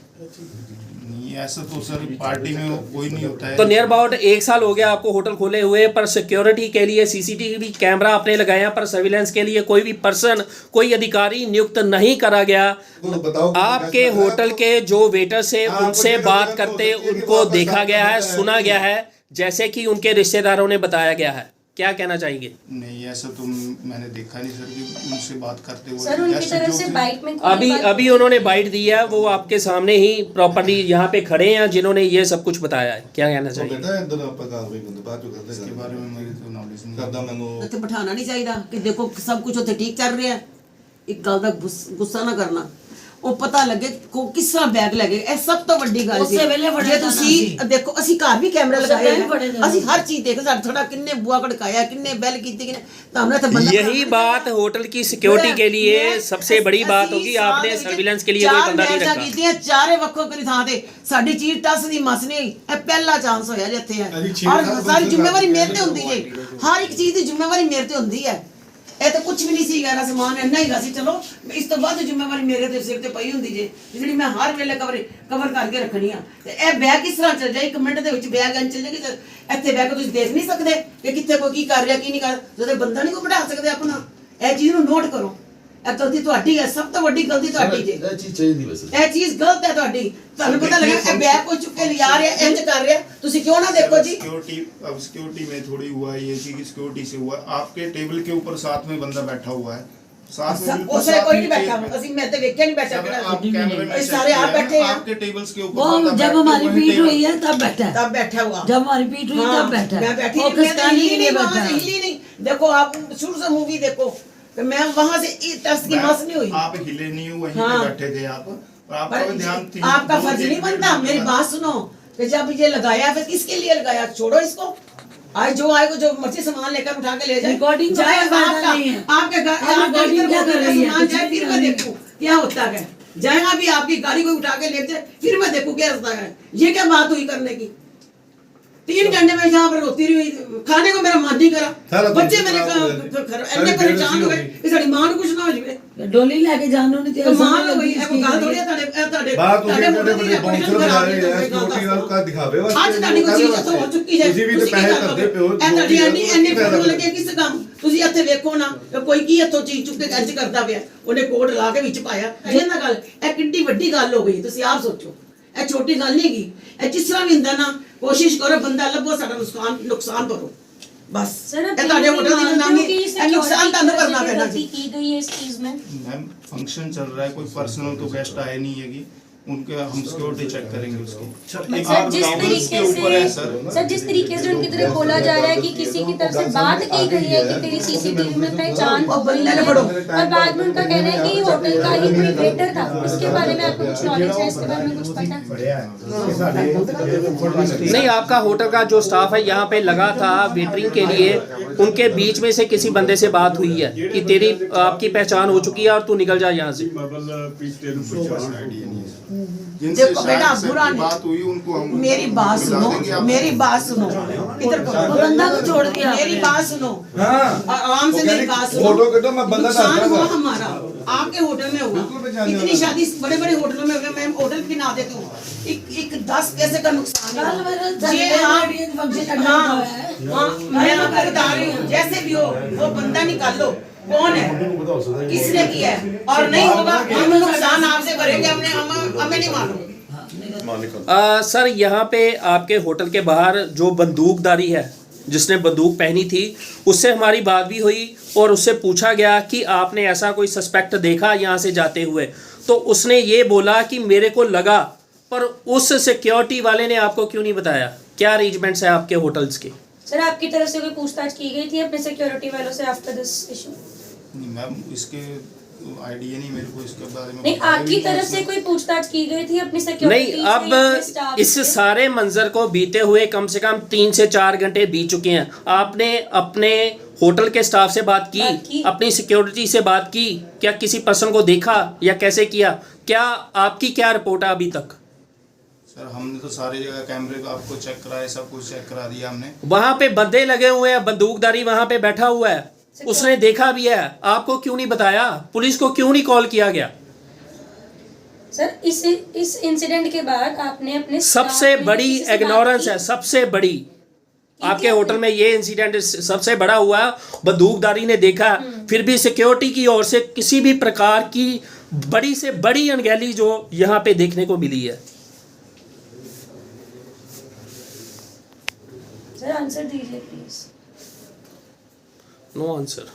नहीं ऐसा तो सर पार्टी में कोई नहीं होता है। तो नियर अबाउट एक साल हो गया आपको होटल खोले हुए पर सिक्योरिटी के लिए सीसीटीवी कैमरा आपने लगाया पर सर्विलेंस के लिए कोई भी पर्सन कोई अधिकारी नियुक्त नहीं करा गया। तो आपके होटल के जो वेटर्स है हाँ, उनसे बात करते उनको देखा गया है सुना गया है जैसे कि उनके रिश्तेदारों ने बताया गया है। क्या कहना चाहेंगे नहीं ऐसा तो मैंने देखा नहीं सर कि उनसे बात करते हुए सर उनकी Guest तरफ जो से थे- बाइट में कोई अभी बात- अभी उन्होंने बाइट दी है वो आपके सामने ही प्रॉपरली यहाँ पे खड़े हैं जिन्होंने ये सब कुछ बताया है क्या कहना ਉਹ चाहिए ਕਹਿੰਦਾ ਇੱਧਰ ਆਪਾਂ ਕਾਰਵਾਈ ਕਰਦੇ ਬਾਅਦ ਚੋਂ ਕਰਦੇ इसके बारे में मेरी तो नॉलेज नहीं है। ਕਰਦਾ ਮੈਨੂੰ ਉੱਥੇ ਬਿਠਾਣਾ ਨਹੀਂ ਚਾਹੀਦਾ ਕਿ ਦੇਖੋ ਸਭ ਕੁਝ ਉੱਥੇ ਠੀਕ ਚੱਲ ਰਿਹਾ ਹੈ। ਇੱਕ ਗੱਲ ਦਾ ਗੁੱਸ- ਗੁੱਸਾ ਨਾ ਕਰਨਾ ਉਹ ਪਤਾ ਲੱਗੇ ਕੋ ਕਿਸ ਤਰ੍ਹਾਂ ਬੈਗ ਲੱਗੇ ਇਹ ਸਭ ਤੋਂ ਵੱਡੀ ਗੱਲ ਸੀ ਉਸੇ ਵੇਲੇ ਫੜਿਆ ਜੇ ਜਾਣਾ ਤੁਸੀਂ ਸੀ। ਦੇਖੋ ਅਸੀਂ ਘਰ ਵੀ ਕੈਮਰਾ ਉਸੇ ਲਗਾਏ time ਫੜਿਆ ਹੋਏ ਜਾਣਾ ਅਸੀਂ ਹਰ ਚੀਜ਼ ਦੇਖ ਸਾਡੇ ਥੋੜਾ ਕਿੰਨੇ ਬੂਆ ਖੜਕਾਇਆ ਕਿੰਨੇ ਬੈਲ ਕੀਤੀ ਕਿੰਨੇ ਤਾਂ हमने तो बंदा यही बात होटल की सिक्योरिटी के लिए सबसे बड़ी बात होगी आपने सर्विलेंस के लिए कोई बंदा नहीं रखा ਕੀਤੀਆਂ ਚਾਰੇ ਵੱਖੋ ਕਰੀ ਥਾਂ ਤੇ ਸਾਡੀ ਚੀਜ਼ ਟੱਸ ਦੀ ਮਸ ਨਹੀਂ ਹੋਈ ਇਹ ਪਹਿਲਾ ਚਾਂਸ ਹੋਇਆ ਜਿੱਥੇ ਹੈ ਅਸੀਂ ਛੇ ਔਰ ਸਾਲ ਸਾਰੀ ਬੰਦ ਜ਼ਿੰਮੇਵਾਰੀ ਕਰ ਮੇਰੇ ਤੇ ਹੁੰਦੀ ਜੇ ਹਰ ਇੱਕ ਚੀਜ਼ ਦੀ ਜ਼ਿੰਮੇਵਾਰੀ ਮੇਰੇ ਤੇ ਹੁੰਦੀ ਹੈ ਇਹ ਤਾਂ ਕੁਝ ਵੀ ਨਹੀਂ ਸੀਗਾ ਗਾਰਾ ਸਮਾਨ, ਇੰਨਾ ਹੀ ਸੀ ਚਲੋ, ਇਸ ਤੋਂ ਵੱਧ ਜ਼ਿੰਮੇਵਾਰੀ ਮੇਰੇ ਤੇ ਸਿਰ ਤੇ ਪਈ ਹੁੰਦੀ ਜੇ, ਜਿਹੜੀ ਮੈਂ ਹਰ ਵੇਲੇ ਕਵਰ ਕਵਰ ਕਰਕੇ ਰੱਖਣੀ ਆ। ਤੇ ਇਹ ਬੈਗ ਕਿਸ ਤਰ੍ਹਾਂ ਚੱਲ ਜਾਏ? ਇੱਕ ਮਿੰਟ ਦੇ ਵਿੱਚ ਬੈਗ ਐਂ ਚੱਲ ਜਾਏਗੀ ਤੇ ਇੱਥੇ ਬੈਗ ਤੁਸੀਂ ਦੇਖ ਨਹੀਂ ਸਕਦੇ ਕਿ ਕਿੱਥੇ ਕੋਈ ਕੀ ਕਰ ਰਿਹਾ, ਕੀ ਨਹੀਂ ਕਰ ਜਦੋਂ ਬੰਦਾ ਨਹੀਂ ਕੋਈ ਬਿਠਾ ਸਕਦੇ ਆਪਣਾ, ਇਹ ਚੀਜ਼ ਨੂੰ ਨੋਟ ਕਰੋ। ਇਹ ਗਲਤੀ ਤੁਹਾਡੀ ਹੈ ਸਭ ਤੋਂ ਵੱਡੀ ਗਲਤੀ ਤੁਹਾਡੀ ਜੇ ਇਹ ਚੀਜ਼ ਚਾਹੀਦੀ ਵੈਸੇ ਇਹ ਚੀਜ਼ ਗਲਤ ਹੈ ਤੁਹਾਡੀ ਤੁਹਾਨੂੰ ਪਤਾ ਲੱਗਾ ਇਹ ਬੈਗ ਕੋਈ ਚੁੱਕ ਕੇ ਲਿਆ ਰਿਹਾ ਇੰਜ ਕਰ ਰਿਹਾ ਤੁਸੀਂ ਕਿਉਂ ਨਾ ਦੇਖੋ ਜੀ सिक्योरिटी अब सिक्योरिटी में थोड़ी हुआ ये कि सिक्योरिटी से हुआ आपके टेबल के ऊपर साथ में बंदा बैठा हुआ है साथ में बिल्कुल ਉਸੇ साथ ਕੋਈ ਨਹੀਂ नीचे- ਬੈਠਾ ਅਸੀਂ ਮੈਂ ਤੇ ਵੇਖਿਆ ਨਹੀਂ ਬੈਠਾ सब ਕਿਹੜਾ आप कैमरे में ये check सारे आप किया है, बैठे हैं। आपके टेबल्स के ऊपर वो बंदा जब बैठ के हमारी वही पीट table- हुई है तब बैठा है तब बैठा हुआ जब हमारी पीट हुई हाँ, तब बैठा मैं है बैठी वो नहीं, मैं तो किसका हिली नहीं नहीं बैठा वहाँ से है हिली नहीं देखो आप शुरू से मूवी देखो कि मैं वहाँ से की मस नहीं हुई। आप हिले नहीं हो वहीं हाँ। बैठे थे आप। और आपका भी ध्यान आपका फ़र्ज़ नहीं बनता। मेरी बात सुनो। कि जब ये लगाया फिर किसके लिए लगाया? छोड़ो इसको। आज जो आएगा जो मर्ज़ी सामान लेकर उठा के ले जाए। का जाए आपका आपके गा- अब आपका recording इधर क्या मोटर कर का रही है? सामान जाए फिर मैं। देखूँ क्या होता है। जाएगा भी आपकी गाड़ी को उठा के ले जाए फिर मैं देखूँ क्या होता है। ये क्या बात हुई करने की? तीन घंटे में यहाँ पर रोती रही खाने को मेरा मन नहीं सारा करा दिन बच्चे मेरे खराब हो गए। क- ख- सारी इतने परेशान हो गए बेइज्जती कि साड़ी मां ਨੂੰ ਕੁਝ ਨਾ ਹੋ ਜਾਵੇ डोली लेके जानो नहीं ਕਮਾਲ ਹੋ ਗਈ ਇਹ ਕੋਈ ਗੱਲ ਥੋੜੀ ਹੈ ਤੁਹਾਡੇ ਇਹ ਤੁਹਾਡੇ ਬਾਹਰ ਤੁਸੀਂ ਤੁਹਾਡੇ ਬੜੇ ਮੁੰਡੇ ਬੜੇ ਦੀ ਬਾਉਂਸਰ reputation ਬਣਾ ਖਰਾਬ ਰਹੇ ਆ ਹੈ, ਸਿਕਿਉਰਿਟੀ ਨਾਲ ਕਾ ਦਿਖਾਵੇ ਅੱਜ ਤੁਹਾਡੀ ਕੋਈ ਚੀਜ਼ ਇੱਥੋਂ ਹੋ ਚੁੱਕੀ ਹੈ ਤੁਸੀਂ ਵੀ ਤੇ ਕੀ ਪੈਸੇ ਕਰ ਕਰਦੇ ਲਓਗੇ? ਪਿਓ ਇਹ ਤੁਹਾਡੀ ਐਨੀ ਐਨੀ ਫੋਟੋ ਲੱਗੇ ਕਿਸ ਕੰਮ ਤੁਸੀਂ ਇੱਥੇ ਵੇਖੋ ਨਾ ਕਿ ਕੋਈ ਕੀ ਇੱਥੋਂ ਚੀਜ਼ ਚੁੱਕ ਕੇ ਇੰਜ ਕਰਦਾ ਪਿਆ ਉਹਨੇ ਕੋਡ ਲਾ ਕੇ ਵਿੱਚ ਪਾਇਆ ਇਹ ਨਾ ਗੱਲ ਇਹ ਕਿੰਨੀ ਵੱਡੀ ਗੱਲ ਹੋ ਗਈ ਤੁਸੀਂ ਆਪ ਸੋਚੋ ਇਹ ਛੋਟੀ ਗੱਲ ਨਹੀਂ ਗਈ ਇਹ ਜਿਸ ਤਰ੍ਹਾਂ ਵੀ ਹੁੰਦਾ ਨਾ ਕੋਸ਼ਿਸ਼ ਕਰੋ ਬੰਦਾ ਲੱਭੋ ਸਾਡਾ ਨੁਕਸਾਨ ਨੁਕਸਾਨ ਕਰੋ ਬਸ सर ਇਹ ਤੁਹਾਡੇ ਹੋਟਲ ਦੀ ਨਾਮੀ ਇਹ ਨੁਕਸਾਨ ਤੁਹਾਨੂੰ ਕਰਨਾ ਪੈਣਾ ਜੀ की गई है इस चीज में मैम फंक्शन चल रहा है कोई पर्सनल तो गेस्ट आए नहीं है उनके हम सिक्योरिटी चेक करेंगे उसकी। सर जिस तरीके से सर सर जिस तरीके से उनकी तरफ़ बोला जा रहा है कि किसी की तरफ़ से बात की गई है कि तेरी सीसीटीवी में पहचान हो गई है और बाद में उनका कहना है कि होटल का ही कोई वेटर था। इसके बारे में आपको कुछ नॉलेज है? इसके बारे में कुछ पता है? नहीं आपका होटल का जो स्टाफ है यहाँ पे लगा था वेटरिंग के लिए। उनके बीच में से किसी बंदे से बात हुई है कि तेरी आपकी पहचान हो चुकी है और तू निकल जा यहाँ से। देखो बेटा बुरा नहीं। मेरी बात सुनो मेरी बात सुनो। इधर बंदा को छोड़ दिया मेरी बात सुनो। आराम से मेरी बात सुनो। नुकसान हुआ हमारा आपके होटल में हुआ। इतनी शादी बड़े बड़े होटलों में हुए मैं होटल के ना देती तो हूँ एक एक दस पैसे का नुकसान हाँ।, हाँ।, हाँ। मैं बता रही हूँ जैसे भी हो वो बंदा निकाल लो। कौन है? किसने किया है? और नहीं होगा हम नुकसान आपसे भरेंगे हमने हमें नहीं मालूम। आ, सर यहाँ पे आपके होटल के बाहर जो बंदूकदारी है जिसने बंदूक पहनी थी उससे हमारी बात भी हुई और उससे पूछा गया कि आपने ऐसा कोई सस्पेक्ट देखा यहाँ से जाते हुए। तो उसने ये बोला कि मेरे को लगा पर उस सिक्योरिटी वाले ने आपको क्यों नहीं बताया? क्या अरेंजमेंट्स है आपके होटल्स के? सर आपकी तरफ़ से कोई पूछताछ की गई थी अपने सिक्योरिटी वालों से आफ्टर दिस इशू नहीं, मैम इसके आइडिया नहीं मेरे को इसके बारे में नहीं आपकी तरफ़ से कोई पूछताछ की गई थी अपनी सिक्योरिटी नहीं अब इस सारे मंजर को बीते हुए कम से कम तीन से चार घंटे बीत चुके हैं। आपने अपने होटल के स्टाफ से बात की, बात की। अपनी सिक्योरिटी से बात की क्या किसी पर्सन को देखा या कैसे किया? क्या आपकी क्या रिपोर्ट है अभी तक? सर हमने तो सारी जगह कैमरे का आपको चेक कराया सब कुछ चेक करा दिया हमने। वहाँ पे बंदे लगे हुए हैं बंदूकधारी वहाँ पे बैठा हुआ है। उसने देखा भी है। आपको क्यों नहीं बताया? पुलिस को क्यों नहीं कॉल किया गया? सर इस इस इंसिडेंट के बाद आपने अपने सबसे बड़ी किसी से बात इग्नोरेंस है सबसे बड़ी। आपके होटल में ये इंसिडेंट सबसे बड़ा हुआ बंदूकधारी ने देखा फिर भी सिक्योरिटी की ओर से किसी भी प्रकार की बड़ी से बड़ी अनगहली जो यहाँ पे देखने को मिली है। सर आंसर दीजिए No answer.